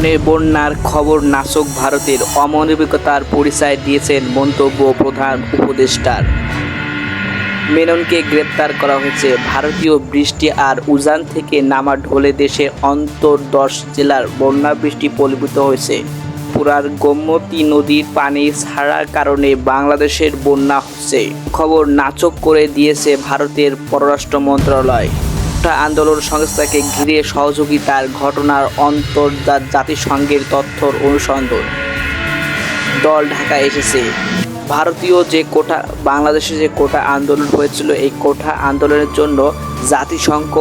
কারণে বন্যার খবর নাশক ভারতের অমানবিকতার পরিচয় দিয়েছেন মন্তব্য প্রধান উপদেষ্টার। মেননকে গ্রেপ্তার করা হয়েছে ভারতীয় বৃষ্টি আর উজান থেকে নামা ঢোলে দেশে অন্তর দশ জেলার বন্যা বৃষ্টি পলিভূত হয়েছে। পুরার গোমতী নদীর পানি ছাড়ার কারণে বাংলাদেশের বন্যা হচ্ছে। খবর নাচক করে দিয়েছে ভারতের পররাষ্ট্র মন্ত্রণালয়। কোটা আন্দোলন সংস্থাকে ঘিরে সহযোগিতার ঘটনার অন্তর্জাত জাতিসংঘের তথ্যর অনুসন্ধান। দল ঢাকায় এসেছে। ভারতীয় যে কোটা বাংলাদেশে যে কোটা আন্দোলন হয়েছিল, এই কোটা আন্দোলনের জন্য জাতিসংঘ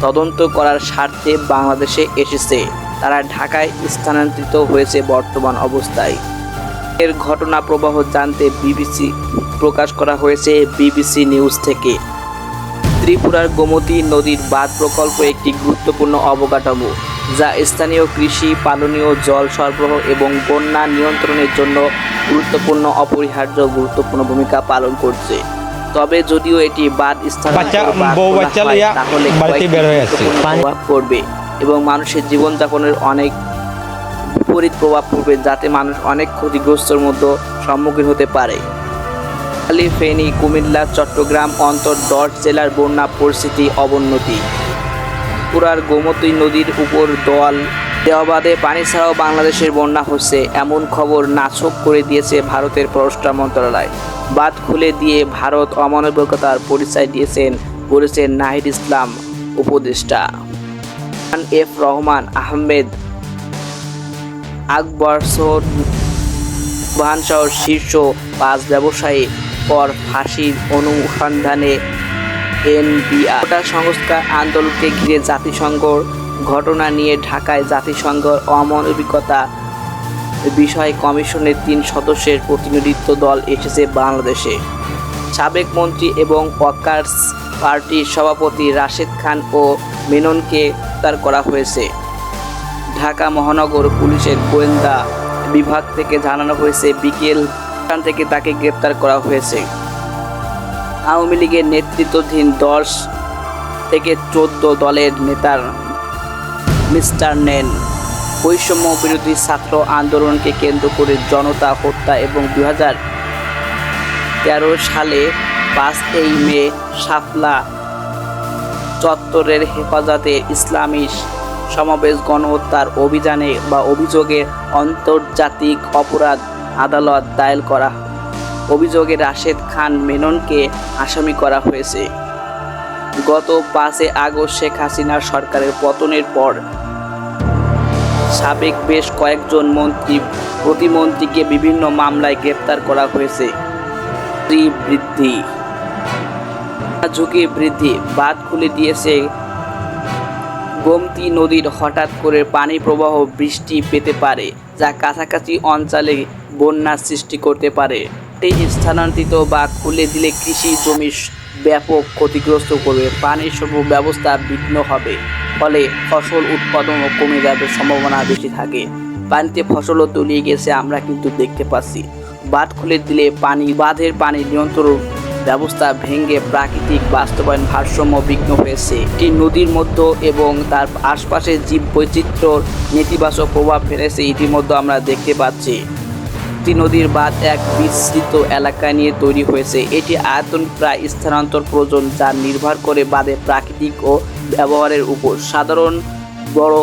তদন্ত করার স্বার্থে বাংলাদেশে এসেছে। তারা ঢাকায় স্থানান্তরিত হয়েছে বর্তমান অবস্থায়। এর ঘটনা প্রবাহ জানতে বিবিসি প্রকাশ করা হয়েছে বিবিসি নিউজ থেকে। ত্রিপুরার গোমতী নদীর বাঁধ প্রকল্প একটি গুরুত্বপূর্ণ অবকাঠামো যা স্থানীয় কৃষি পালনীয় জল সরবরাহ এবং বন্যা নিয়ন্ত্রণের জন্য গুরুত্বপূর্ণ অপরিহার্য গুরুত্বপূর্ণ ভূমিকা পালন করছে তবে যদিও এটি বাঁধ স্থান বাচ্চা- বউ বাচ্চা লইয়া তাহলে বাড়িতে বের আসছে। গুরুত্বপূর্ণ প্রভাব পড়বে এবং মানুষের জীবনযাপনের অনেক বিপরীত প্রভাব পড়বে যাতে মানুষ অনেক ক্ষতিগ্রস্তর মধ্যে সম্মুখীন হতে পারে নোয়াখালী ফেনী, কুমিল্লা, চট্টগ্রাম, অন্তর দশ জেলার বন্যা পরিস্থিতি অবনতি। পুরার গোমতী নদীর উপর দল দেওয়াবাদে পানি ছাড়াও বাংলাদেশের বন্যা হচ্ছে, এমন খবর নাছক করে দিয়েছে ভারতের পররাষ্ট্র মন্ত্রণালয়। বাদ খুলে দিয়ে ভারত অমানবিকতার পরিচয় দিয়েছেন, বলেছেন নাহিদ ইসলাম, উপদেষ্টা। এফ রহমান আহমেদ আকবর বাহানসহ শীর্ষ পাঁচ ব্যবসায়ী পর ফাঁসির অনুসন্ধানে এনবিআর সংস্কার আন্দোলনকে ঘিরে জাতিসংঘ ঘটনা নিয়ে ঢাকায় জাতিসংঘ অমানবিকতা বিষয় কমিশনের তিন সদস্যের প্রতিনিধিত্ব দল এসেছে বাংলাদেশে। সাবেক মন্ত্রী এবং ওয়ার্কার্স পার্টির সভাপতি রাশেদ খান ও মেননকে গ্রেপ্তার করা হয়েছে। ঢাকা মহানগর পুলিশের গোয়েন্দা বিভাগ থেকে জানানো হয়েছে, বিকেল সেখান থেকে তাকে গ্রেপ্তার করা হয়েছে। আওয়ামী লীগের নেতৃত্বাধীন দশ থেকে চোদ্দ দলের নেতার মিস্টার নেন। বৈষম্য বিরোধী ছাত্র আন্দোলনকে কেন্দ্র করে জনতা হত্যা এবং হাজার তেরো সালে পাঁচ এই মে শাপলা চত্বরের হেফাজতে ইসলামী সমাবেশ গণহত্যার অভিযানে বা অভিযোগে আন্তর্জাতিক অপরাধ আদালত দায়ের করা অভিযোগে রাশেদ খান মেননকে আসামি করা হয়েছে। গত পাঁচে আগস্ট শেখ হাসিনার সরকারের পতনের পর সাবেক বেশ কয়েকজন মন্ত্রী, প্রতিমন্ত্রীকে বিভিন্ন মামলায় গ্রেপ্তার করা হয়েছে। বৃদ্ধি। ঝুঁকি বৃদ্ধি। বাদ খুলে দিয়েছে গোমতী নদীর হঠাৎ করে পানি প্রবাহ, বৃষ্টি পেতে পারে। যা কাছাকাছি অঞ্চলে বন্যার সৃষ্টি করতে পারে। স্থানান্তরিত বা খুলে দিলে কৃষি জমি ব্যাপক ক্ষতিগ্রস্ত করবে। পানির সব ব্যবস্থা বিঘ্ন হবে, ফলে ফসল উৎপাদনও কমে যাবে সম্ভাবনা বেশি থাকে। পানিতে ফসলও তলিয়ে গেছে, আমরা কিন্তু দেখতে পাচ্ছি। বাঁধ খুলে দিলে পানি, বাঁধের পানি নিয়ন্ত্রণ ব্যবস্থা ভেঙে প্রাকৃতিক বাস্তবায়ন ভারসাম্য বিঘ্ন হয়েছে। একটি নদীর মধ্যে এবং তার আশপাশের জীব বৈচিত্র্যর নেতিবাচক প্রভাব ফেলেছে ইতিমধ্যে আমরা দেখতে পাচ্ছি। একটি নদীর বাঁধ এক বিস্তৃত এলাকা নিয়ে তৈরি হয়েছে। এটি আয়তন প্রায় স্থানান্তর প্রয়োজন, যা নির্ভর করে বাঁধের প্রাকৃতিক ও ব্যবহারের উপর। সাধারণ বড়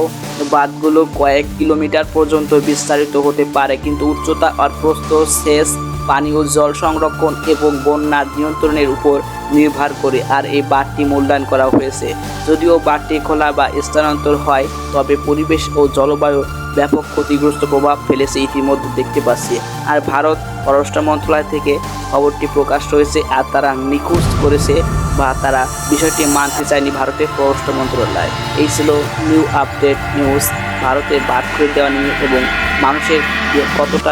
বাঁধগুলো কয়েক কিলোমিটার পর্যন্ত বিস্তারিত হতে পারে, কিন্তু উচ্চতা আর প্রস্থ সেচ পানীয় জল সংরক্ষণ এবং বন্যা নিয়ন্ত্রণের উপর নির্ভর করে আর এই বাঁধটি মূল্যায়ন করা হয়েছে। যদিও বাঁধটি খোলা বা স্থানান্তর হয়, তবে পরিবেশ ও জলবায়ু ব্যাপক ক্ষতিগ্রস্ত প্রভাব ফেলেছে ইতিমধ্যে দেখতে পাচ্ছি। আর ভারত পররাষ্ট্র মন্ত্রণালয় থেকে খবরটি প্রকাশ হয়েছে আর তারা নিখোঁজ করেছে বা তারা বিষয়টি মানতে চায়নি ভারতের পররাষ্ট্র মন্ত্রণালয়। এই ছিল নিউ আপডেট নিউজ। ভারতের বাদ করে দেওয়া নিয়ে এবং মানুষের কতটা